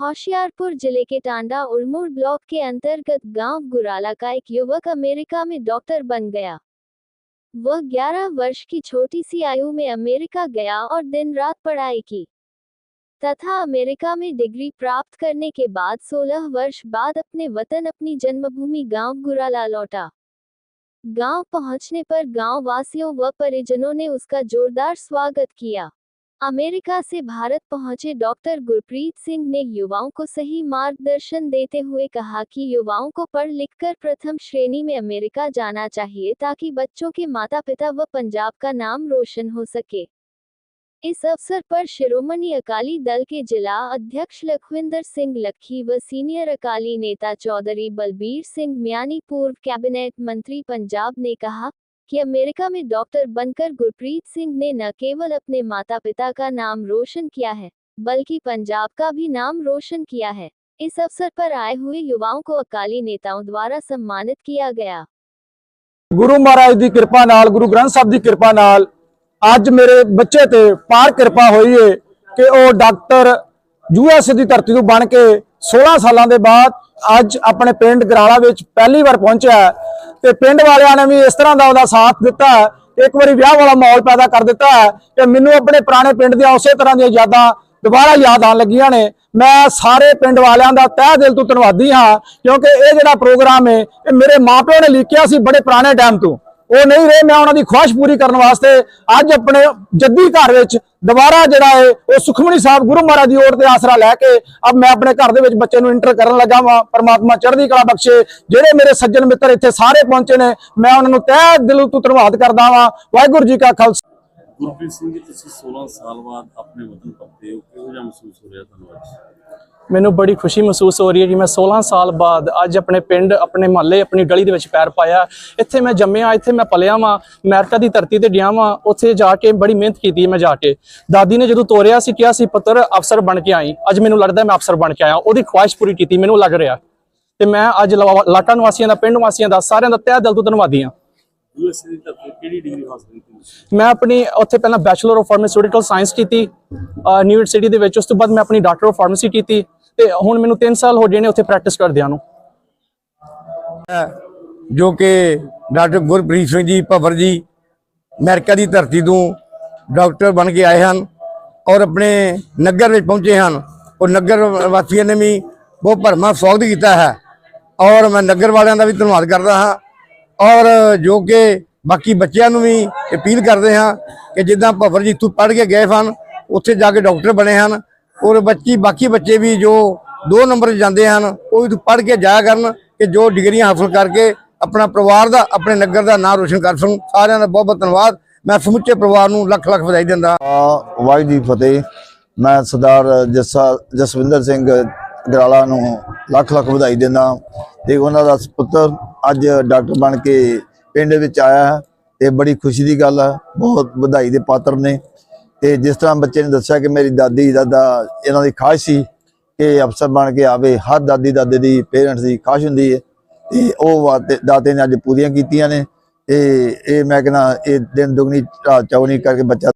होशियारपुर ज़िले के टांडा उड़मूर ब्लॉक के अंतर्गत गाँव गुराला का एक युवक अमेरिका में डॉक्टर बन गया। वह 11 वर्ष की छोटी सी आयु में अमेरिका गया और दिन रात पढ़ाई की। तथा अमेरिका में डिग्री प्राप्त करने के बाद 16 वर्ष बाद अपने वतन अपनी जन्मभूमि गाँव गुराला लौटा। गाँव पहुँचने पर गाँव वासियों व वा परिजनों ने उसका जोरदार स्वागत किया। अमेरिका से भारत पहुँचे डॉक्टर गुरप्रीत सिंह ने युवाओं को सही मार्गदर्शन देते हुए कहा कि युवाओं को पढ़ लिखकर प्रथम श्रेणी में अमेरिका जाना चाहिए ताकि बच्चों के माता पिता व पंजाब का नाम रोशन हो सके। इस अवसर पर शिरोमणि अकाली दल के जिला अध्यक्ष लखविंदर सिंह लखी व सीनियर अकाली नेता चौधरी बलबीर सिंह म्यानी पूर्व कैबिनेट मंत्री पंजाब ने कहा कि अमेरिका में डॉक्टर बनकर गुरप्रीत सिंह ने न केवल अपने माता पिता का नाम रोशन किया है बल्कि पंजाब का भी नाम रोशन किया है इस अवसर पर आए हुए युवाओं को अकाली नेताओं द्वारा सम्मानित किया गया ਗੁਰੂ ਮਹਾਰਾਜ ਦੀ ਕਿਰਪਾ ਨਾਲ ਗੁਰੂ ਗ੍ਰੰਥ ਸਾਹਿਬ ਦੀ ਕਿਰਪਾ ਨਾਲ ਅੱਜ ਮੇਰੇ ਬੱਚੇ ਤੇ ਪਾਰ ਕਿਰਪਾ ਹੋਈ ਏ ਕਿ ਉਹ ਡਾਕਟਰ ਯੂਐਸ ਦੀ ਧਰਤੀ ਤੋਂ ਬਣ ਕੇ 16 ਸਾਲਾਂ ਦੇ ਬਾਅਦ ਅੱਜ ਆਪਣੇ ਪਿੰਡ ਗਰਾਲਾ ਵਿੱਚ ਪਹਿਲੀ ਵਾਰ ਪਹੁੰਚਿਆ ਹੈ ਤੇ ਪਿੰਡ ਵਾਲਿਆਂ ਨੇ ਵੀ ਇਸ ਤਰ੍ਹਾਂ ਦਾ ਉਹਦਾ ਸਾਥ ਦਿੱਤਾ ਹੈ ਇੱਕ ਵਾਰੀ ਵਿਆਹ ਵਾਲਾ ਮਾਹੌਲ ਪੈਦਾ ਕਰ ਦਿੱਤਾ ਹੈ ਕਿ ਮੈਨੂੰ ਆਪਣੇ ਪੁਰਾਣੇ ਪਿੰਡ ਦੀਆਂ ਉਸੇ ਤਰ੍ਹਾਂ ਦੀਆਂ ਯਾਦਾਂ ਦੁਬਾਰਾ ਯਾਦ ਆਉਣ ਲੱਗੀਆਂ ਨੇ। ਮੈਂ ਸਾਰੇ ਪਿੰਡ ਵਾਲਿਆਂ ਦਾ ਤਹਿ ਦਿਲ ਤੋਂ ਧੰਨਵਾਦੀ ਹਾਂ ਕਿਉਂਕਿ ਇਹ ਜਿਹੜਾ ਪ੍ਰੋਗਰਾਮ ਹੈ, ਇਹ ਮੇਰੇ ਮਾਪਿਆਂ ਨੇ ਲਿਖਿਆ ਸੀ ਬੜੇ ਪੁਰਾਣੇ ਟਾਈਮ ਤੋਂ। ਉਹ ਨਹੀਂ ਰਹੇ, ਮੈਂ ਉਹਨਾਂ ਦੀ ਖੁਆਇਸ਼ ਪੂਰੀ ਕਰਨ ਵਾਸਤੇ ਅੱਜ ਆਪਣੇ ਜੱਦੀ ਘਰ ਵਿੱਚ ਦੁਬਾਰਾ ਜਿਹੜਾ ਹੈ ਉਹ ਸੁਖਮਨੀ ਸਾਹਿਬ ਗੁਰੂ ਮਹਾਰਾਜ ਦੀ ਓਟ ਤੇ ਆਸਰਾ ਲੈ ਕੇ ਅਬ ਮੈਂ ਆਪਣੇ ਘਰ ਦੇ ਵਿੱਚ ਬੱਚੇ ਨੂੰ ਇੰਟਰ ਕਰਨ ਲੱਗਾ ਵਾਂ, ਪਰਮਾਤਮਾ ਚੜ੍ਹਦੀ ਕਲਾ ਬਖਸ਼ੇ। ਜਿਹੜੇ ਮੇਰੇ ਸੱਜਣ ਮਿੱਤਰ ਇੱਥੇ ਸਾਰੇ ਪਹੁੰਚੇ ਨੇ, ਮੈਂ ਉਹਨਾਂ ਨੂੰ ਤਹਿ ਦਿਲੋਂ ਤੋਂ ਧੰਨਵਾਦ ਕਰਦਾ ਵਾਂ। ਵਾਹਿਗੁਰੂ ਜੀ ਕਾ ਖਾਲਸਾ। ਗੁਰਪ੍ਰੀਤ ਸਿੰਘ ਜੀ, ਤੁਸੀਂ 16 ਸਾਲ ਬਾਅਦ ਆਪਣੇ ਵਤਨ ਪਰਤੇ ਹੋ, ਕਿਹੋ ਜਿਹਾ ਮਹਿਸੂਸ ਹੋ ਰਿਹਾ ਤੁਹਾਨੂੰ ਅੱਜ? ਮੈਨੂੰ ਬੜੀ ਖੁਸ਼ੀ ਮਹਿਸੂਸ ਹੋ ਰਹੀ ਹੈ ਕਿ ਮੈਂ 16 ਸਾਲ ਬਾਅਦ ਅੱਜ ਆਪਣੇ ਪਿੰਡ ਆਪਣੇ ਮਹੱਲੇ ਆਪਣੀ ਗਲੀ ਦੇ ਵਿੱਚ ਪੈਰ ਪਾਇਆ। ਇੱਥੇ ਮੈਂ ਜੰਮਿਆ ਇੱਥੇ ਮੈਂ ਪਲਿਆ ਵਾਂ ਅਮਰੀਕਾ ਦੀ ਧਰਤੀ ਤੇ ਗਿਆ ਵਾਂ ਉੱਥੇ ਜਾ ਕੇ ਬੜੀ ਮਿਹਨਤ ਕੀਤੀ ਮੈਂ ਜਾ ਕੇ। ਦਾਦੀ ਨੇ ਜਦੋਂ ਤੋਰਿਆ ਸੀ ਕਿਹਾ ਸੀ ਪੁੱਤਰ ਅਫਸਰ ਬਣ ਕੇ ਆਈ। ਅੱਜ ਮੈਨੂੰ ਲੱਗਦਾ ਮੈਂ ਅਫਸਰ ਬਣ ਕੇ ਆਇਆ। ਉਹਦੀ ਖੁਆਇਸ਼ ਪੂਰੀ ਕੀਤੀ ਮੈਨੂੰ ਲੱਗ ਰਿਹਾ। ਤੇ ਮੈਂ ਅੱਜ ਲਾਟਾ ਨਿਵਾਸੀਆਂ ਦਾ ਪਿੰਡ ਵਾਸੀਆਂ ਦਾ ਸਾਰਿਆਂ ਦਾ ਤਹਿ ਦਿਲ ਤੋਂ ਧੰਨਵਾਦੀ ਹਾਂ। ਮੈਂ ਆਪਣੀ ਉੱਥੇ ਪਹਿਲਾਂ ਬੈਚਲਰ ਆਫ ਫਾਰਮਾਸਿਊਟੀਕਲ ਸਾਇੰਸ ਕੀਤੀ ਨਿਊ ਯਾਰਕ ਸਿਟੀ ਦੇ ਵਿੱਚ। ਉਸ ਤੋਂ ਬਾਅਦ ਮੈਂ ਆਪਣੀ ਡਾਕਟਰ ਆਫ ਫਾਰਮੇਸੀ ਕੀਤੀ। ਤੇ ਹੁਣ ਮੈਨੂੰ 3 ਸਾਲ ਹੋ ਗਏ ਨੇ ਉੱਥੇ ਪ੍ਰੈਕਟਿਸ ਕਰਦਿਆਂ ਨੂੰ। ਜੋ ਕਿ ਡਾਕਟਰ ਗੁਰਪ੍ਰੀਤ ਸਿੰਘ ਜੀ, ਭਵਰ ਜੀ, ਅਮਰੀਕਾ ਦੀ ਧਰਤੀ ਤੋਂ ਡਾਕਟਰ ਬਣ ਕੇ ਆਏ ਹਨ ਔਰ ਆਪਣੇ ਨਗਰ ਵਿੱਚ ਪਹੁੰਚੇ ਹਨ। ਉਹ ਨਗਰ ਵਾਸੀਆਂ ਨੇ ਵੀ ਬਹੁਤ ਭਰਮਾ ਸਵਾਗਤ ਕੀਤਾ ਹੈ ਔਰ ਮੈਂ ਨਗਰ ਵਾਲਿਆਂ ਦਾ ਵੀ ਧੰਨਵਾਦ ਕਰਦਾ ਹਾਂ ਔਰ ਜੋ ਕਿ ਬਾਕੀ ਬੱਚਿਆਂ ਨੂੰ ਵੀ ਅਪੀਲ ਕਰਦੇ ਹਾਂ ਕਿ ਜਿੱਦਾਂ ਭਵਰ ਜੀ ਤੋਂ ਪੜ੍ਹ ਕੇ ਗਏ ਹਨ, ਉੱਥੇ ਜਾ ਕੇ ਡਾਕਟਰ ਬਣੇ ਹਨ ਔਰ ਬੱਚੀ, ਬਾਕੀ ਬੱਚੇ ਵੀ ਜੋ ਦੋ ਨੰਬਰ ਜਾਂਦੇ ਹਨ, ਉਹ ਵੀ ਪੜ੍ਹ ਕੇ ਜਾਇਆ ਕਰਨ ਕਿ ਜੋ ਡਿਗਰੀਆਂ ਹਾਸਲ ਕਰਕੇ ਆਪਣਾ ਪਰਿਵਾਰ ਦਾ, ਆਪਣੇ ਨਗਰ ਦਾ ਨਾਮ ਰੋਸ਼ਨ ਕਰ ਸਕਣ। ਸਾਰਿਆਂ ਦਾ ਬਹੁਤ ਬਹੁਤ ਧੰਨਵਾਦ। ਮੈਂ ਸਮੁੱਚੇ ਪਰਿਵਾਰ ਨੂੰ ਲੱਖ ਲੱਖ ਵਧਾਈ ਦਿੰਦਾ। ਵਾਹਿਗੁਰੂ ਜੀ ਫਤਿਹ। ਮੈਂ ਸਰਦਾਰ ਜੱਸਾ, ਜਸਵਿੰਦਰ ਸਿੰਘ ਗਰਾਲਾ ਨੂੰ ਲੱਖ ਲੱਖ ਵਧਾਈ ਦਿੰਦਾ। ਤੇ ਉਹਨਾਂ ਦਾ ਪੁੱਤਰ ਅੱਜ ਡਾਕਟਰ ਬਣ ਕੇ ਪਿੰਡ ਵਿੱਚ ਆਇਆ ਹੈ। ਤੇ ਬੜੀ ਖੁਸ਼ੀ ਦੀ ਗੱਲ ਹੈ। ਬਹੁਤ ਵਧਾਈ ਦੇ ਪਾਤਰ ਨੇ। ਤੇ ਜਿਸ ਤਰ੍ਹਾਂ ਬੱਚੇ ਨੇ ਦੱਸਿਆ ਕਿ ਮੇਰੀ ਦਾਦੀ, ਦਾਦਾ ਇਹਨਾਂ ਦੀ ਖਾਸ਼ ਸੀ ਕਿ ਅਫਸਰ ਬਣ ਕੇ ਆਵੇ, ਹਰ ਦਾਦੀ, ਦਾਦੇ ਦੀ ਪੇਰੈਂਟਸ ਦੀ ਖਾਸ਼ ਹੁੰਦੀ ਹੈ ਤੇ ਉਹ ਵਾਤੇ- ਦਾਤੇ ਨੇ ਅੱਜ ਪੂਰੀਆਂ ਕੀਤੀਆਂ ਨੇ। ਤੇ ਇਹ ਮੈਂ ਕਹਿੰਦਾ, ਇਹ ਦਿਨ ਦੁਗਣੀ ਰਾਤ ਕਰਕੇ ਬੱਚਾ